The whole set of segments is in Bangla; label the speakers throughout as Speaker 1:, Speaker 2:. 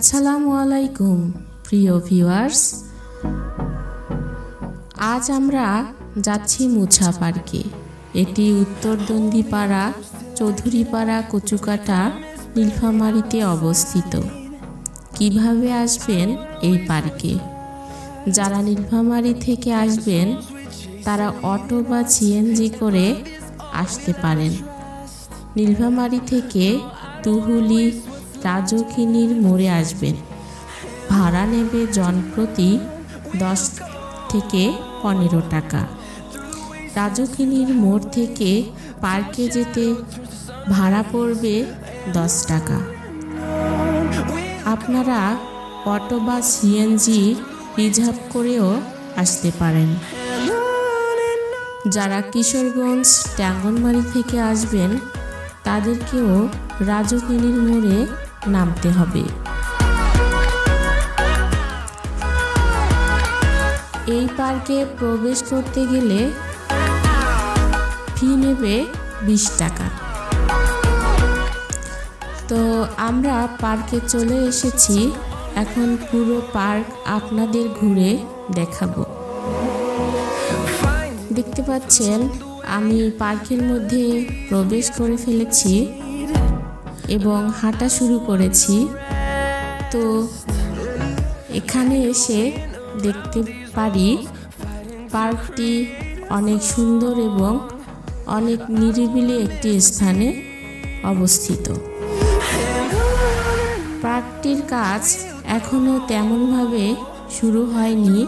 Speaker 1: আসসালামু আলাইকুম, প্রিয় ভিউয়ার্স। আজ আমরা যাচ্ছি মুছা পার্কে। এটি উত্তর দন্দিপাড়া, চৌধুরীপাড়া, কচুকাটা, নীলফামারীতে অবস্থিত। কীভাবে আসবেন এই পার্কে? যারা নীলফামারী থেকে আসবেন, তারা অটো বা সিএনজি করে আসতে পারেন। নীলফামারী থেকে তুহুলি রাজকিনীর মোড়ে আসবেন। ভাড়া নেবে জনপ্রতি দশ থেকে পনেরো টাকা। রাজকিনীর মোড় থেকে পার্কে যেতে ভাড়া পড়বে দশ টাকা। আপনারা অটো বা সিএনজি রিজার্ভ করেও আসতে পারেন। যারা কিশোরগঞ্জ ট্যাঙ্গনবাড়ি থেকে আসবেন, তাদেরকেও রাজকিনীর মোড়ে নামতে হবে। এই পার্কে প্রবেশ করতে গেলে ফি নেবে বিশ টাকা। তো আমরা পার্কে চলে এসেছি। এখন পুরো পার্ক আপনাদের ঘুরে দেখাবো। দেখতে পাচ্ছেন, আমি পার্কের মধ্যে প্রবেশ করে ফেলেছি। এবং হাঁটা শুরু করেছি। তো এখানে এসে দেখতে পারি, পার্কটি অনেক সুন্দর এবং অনেক নিরিবিলি একটি স্থানে অবস্থিত। পার্কটির কাজ এখনও তেমনভাবে শুরু হয়নি,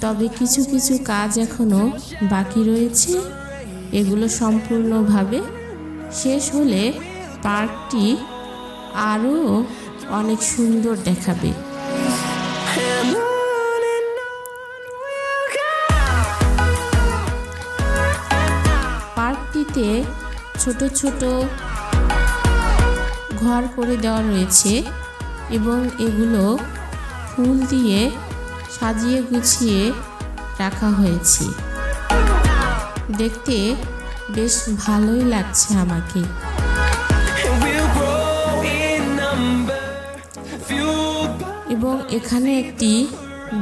Speaker 1: তবে কিছু কিছু কাজ এখনও বাকি রয়েছে। এগুলো সম্পূর্ণভাবে শেষ হলে পার্কটি আরও অনেক সুন্দর দেখাবে। পার্কটিতে ছোট ছোট ঘর করে দেওয়া রয়েছে এবং এগুলো ফুল দিয়ে সাজিয়ে গুছিয়ে রাখা হয়েছে। দেখতে বেশ ভালোই লাগছে আমাকে। এখানে একটি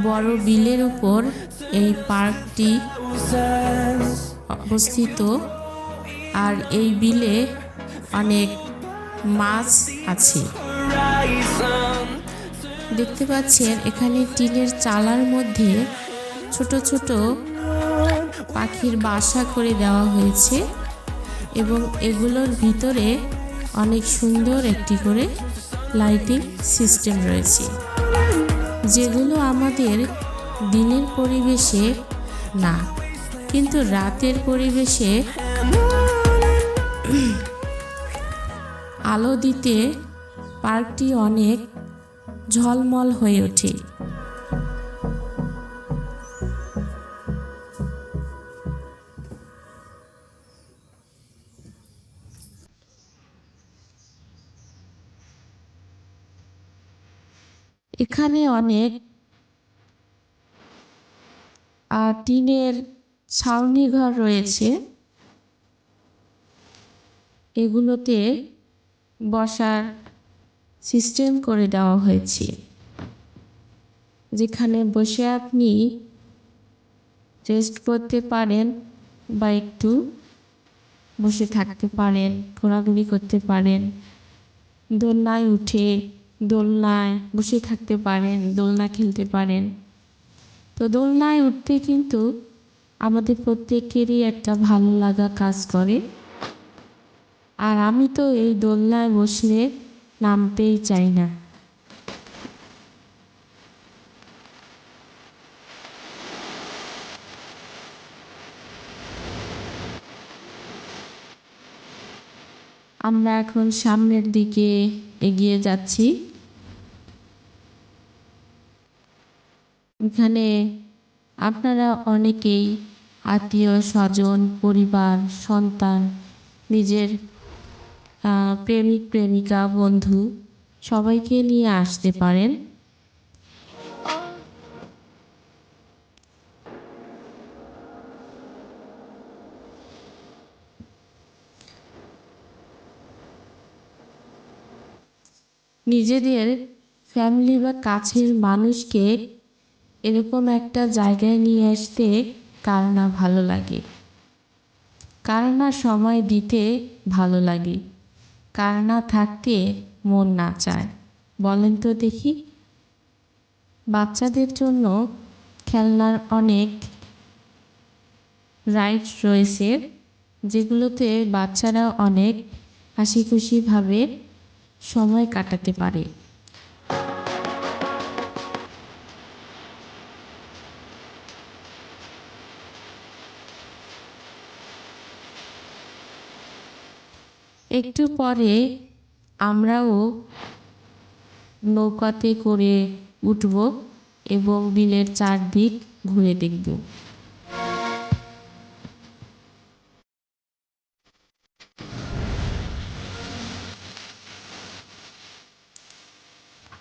Speaker 1: বড় বিলের উপর এই পার্কটি. অবস্থিত আর এই বিলে অনেক মাছ আছে দেখতে পাচ্ছেন, এখানে টিনের চালার মধ্যে ছোট ছোট পাখির বাসা করে দেওয়া হয়েছে এবং এগুলোর ভিতরে অনেক সুন্দর একটি করে লাইটিং সিস্টেম রয়েছে যেগুলো আমাদের দিনের পরিবেশে না, কিন্তু রাতের পরিবেশে আলো দিতে পার্কটি অনেক ঝলমল হয়ে ওঠে। এখানে অনেক আহ, টিনের ছাউনি ঘর রয়েছে। এগুলোতে বসার সিস্টেম করে দেওয়া হয়েছে। যেখানে বসে আপনি রেস্ট করতে পারেন বা একটু বসে থাকতে পারেন ঘোরাঘুরি করতে পারেন। দোলনায় উঠে দোলনায় বসে থাকতে পারেন, দোলনা খেলতে পারেন। তো দোলনায় উঠতে কিন্তু আমাদের প্রত্যেকেরই একটা ভালো লাগা কাজ করে। আর আমি তো এই দোলনায় বসলে নামতেই চাই না। আমরা এখন সামনের দিকে এগিয়ে যাচ্ছি। এখানে আপনারা অনেকেই আত্মীয় স্বজন, পরিবার, সন্তান, নিজের প্রেমিক, প্রেমিকা, বন্ধু সবাইকে নিয়ে আসতে পারেন। নিজেদের ফ্যামিলি বা কাছের মানুষকে এরকম একটা জায়গায় নিয়ে আসতে কার না ভালো লাগে? কার না সময় দিতে ভালো লাগে? কার না থাকতে মন না চায়? বলেন তো দেখি। বাচ্চাদের জন্য খেলনার অনেক রাইডস রয়েছে, যেগুলোতে বাচ্চারা অনেক হাসি খুশিভাবে সময় কাটাতে পারে। একটু পরে আমরাও নৌকাতে করে উঠব এবং বিলের চারদিক ঘুরে দেখব।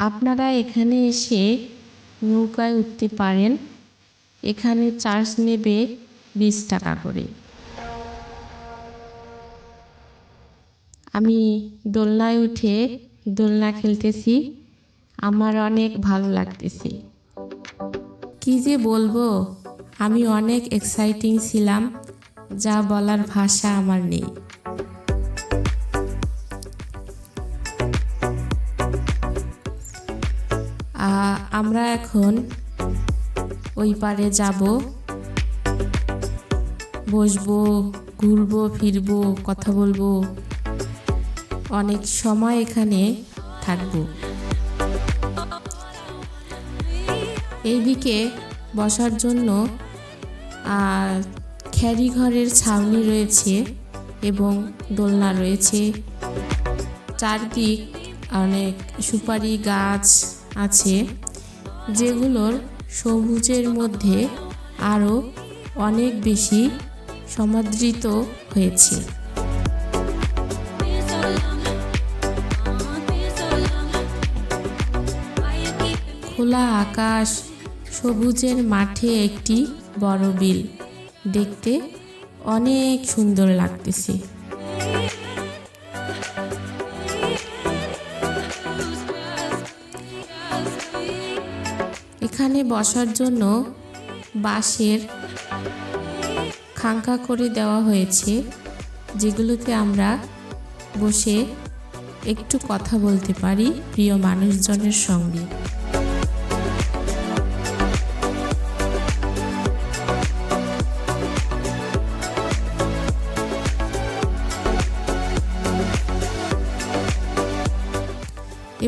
Speaker 1: আপনারা এখানে এসে নৌকায় উঠতে পারেন। এখানে চার্জ নেবে বিশ টাকা করে। আমি দোলনায় উঠে দোলনা খেলতেছি। আমার অনেক ভালো লাগতেছে। কি যে বলব, আমি অনেক এক্সাইটিং ছিলাম, যা বলার ভাষা আমার নেই। আমরা এখন ওই পারে যাব। বসবো, ঘুরবো, ফিরবো, কথা বলব। অনেক সময় এখানে থাকব। এইদিকে বসার জন্য খ্যারি ঘরের ছাউনি রয়েছে এবং দোলনা রয়েছে। চারদিক অনেক সুপারি গাছ আছে। যেগুলোর সবুজের মধ্যে আরও অনেক বেশি সমাদৃত হয়েছে। খোলা আকাশ, সবুজের মাঠে একটি বড় বিল। দেখতে অনেক সুন্দর লাগতেছে। এখানে বসার জন্য বাঁশের খাঙ্কা করে দেওয়া হয়েছে, যেগুলোতে আমরা বসে একটু কথা বলতে পারি প্রিয় মানুষজনের সঙ্গে।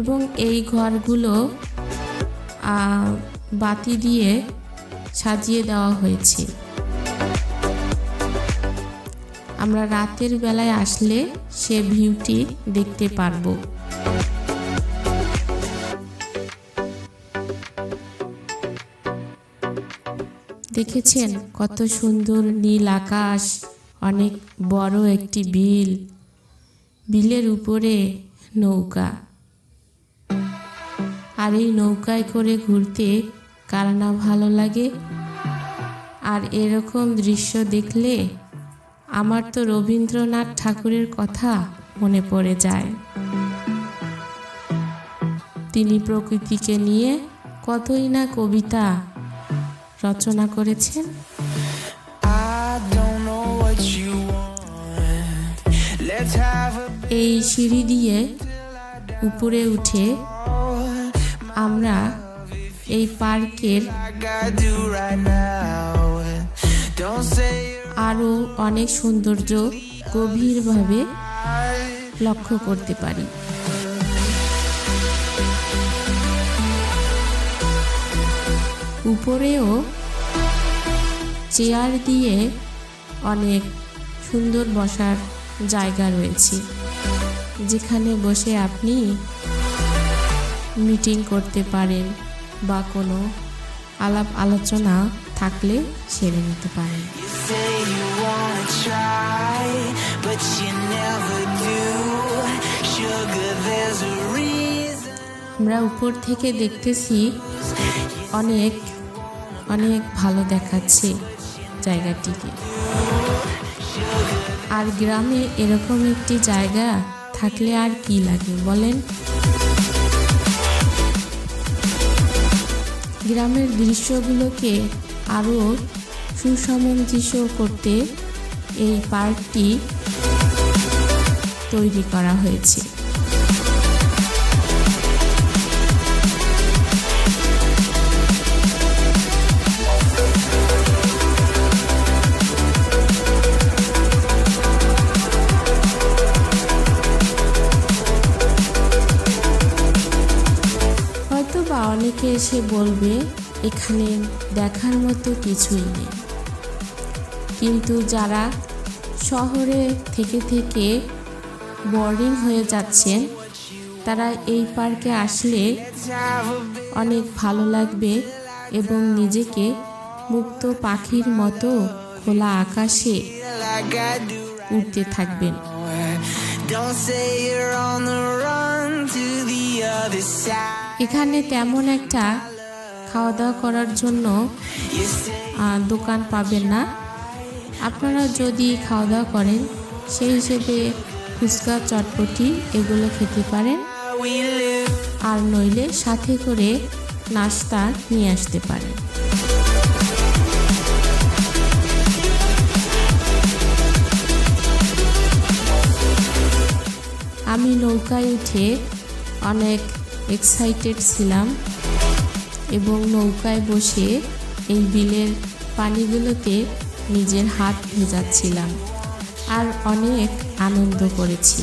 Speaker 1: এবং এই ঘরগুলো বাতি দিয়ে সাজিয়ে দেওয়া হয়েছে। আমরা রাতের বেলায় আসলে সে ভিউটি দেখতে পারব। দেখেছেন কত সুন্দর নীল আকাশ, অনেক বড় একটি বিল। বিলের উপরে নৌকা। আর এই নৌকায় করে ঘুরতে কার না ভালো লাগে? আর এরকম দৃশ্য দেখলে আমার তো রবীন্দ্রনাথ ঠাকুরের কথা মনে পড়ে যায়। তিনি প্রকৃতিকে নিয়ে কতই না কবিতা রচনা করেছেন। এই সিঁড়ি দিয়ে উপরে উঠে আমরা এই পার্কের আরও অনেক সৌন্দর্য গভীরভাবে লক্ষ্য করতে পারি। উপরেও চেয়ার দিয়ে অনেক সুন্দর বসার জায়গা রয়েছে। যেখানে বসে আপনি মিটিং করতে পারেন বা কোনো আলাপ আলোচনা থাকলে সেরে নিতে পারেন. আমরা উপর থেকে দেখতেছি অনেক অনেক ভালো দেখাচ্ছে জায়গাটিকে। আর গ্রামে এরকম একটি জায়গা থাকলে আর কি লাগে বলেন? গ্রামের দৃশ্যগুলোকে আরও সুসামঞ্জস্য করতে এই পার্কটি তৈরি করা হয়েছে। এসে বলবে, এখানে দেখার মতো কিছুই নেই কিন্তু যারা শহরে থেকে থেকে বোরিং হয়ে যাচ্ছেন, তারা এই পার্কে আসলে অনেক ভালো লাগবে এবং নিজেকে মুক্ত পাখির মতো খোলা আকাশে. উঠতে থাকবেন এখানে তেমন একটা খাওয়া দাওয়া করার জন্য দোকান পাবেন না আপনারা যদি খাওয়া দাওয়া করেন, সেই হিসেবে ফুচকা, চটপটি এগুলো খেতে পারেন. আর নইলে সাথে করে নাস্তা নিয়ে আসতে পারেন আমি নৌকায় উঠে অনেক এক্সাইটেড ছিলাম এবং নৌকায় বসে এই বিলের পানিগুলোতে নিজের হাত ভেজাচ্ছিলাম আর অনেক আনন্দ করেছি।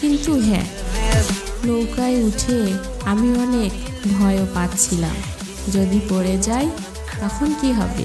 Speaker 1: কিন্তু হ্যাঁ নৌকায় উঠে আমি অনেক ভয়ও পাচ্ছিলাম। যদি পড়ে যাই, তখন কি হবে?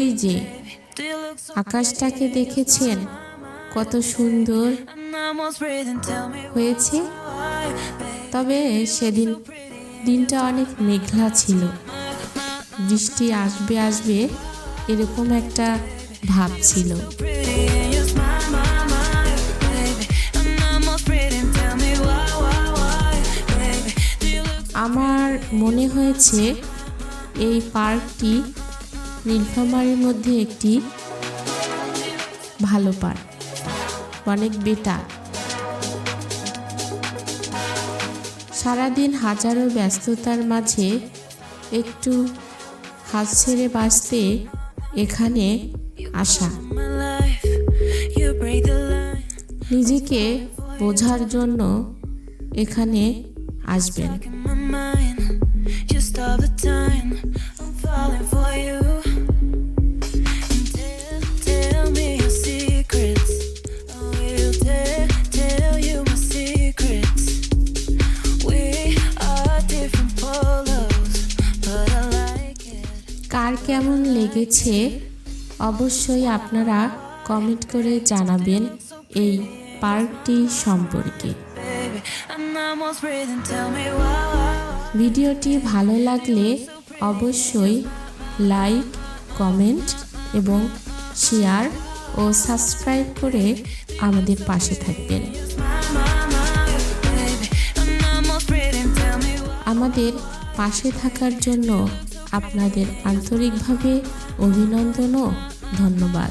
Speaker 1: ওই যে আকাশটাকে দেখেছেন, কত সুন্দর হয়েছে। তবে সেদিন দিনটা অনেক মেঘলা ছিল। বৃষ্টি আসবে আসবে এরকম একটা ভাব ছিল। আমার মনে হয়েছে এই পার্কটি নীলফামারীর মধ্যে একটি ভালো পার্ক অনেক বেটার সারাদিন হাজারো ব্যস্ততার মাঝে একটু হাত ছেড়ে বাঁচতে এখানে আসা. নিজেকে বোঝার জন্য এখানে আসবেন লেগেছে, অবশ্যই আপনারা কমেন্ট করে জানাবেন এই পার্কটি সম্পর্কে. ভিডিওটি ভালো লাগলে অবশ্যই লাইক, কমেন্ট এবং শেয়ার ও সাবস্ক্রাইব করে আমাদের পাশে থাকবেন. আমাদের পাশে থাকার জন্য আপনাদের আন্তরিকভাবে অভিনন্দন ও ধন্যবাদ।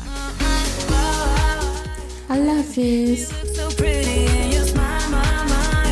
Speaker 1: আল্লাহ হাফেজ।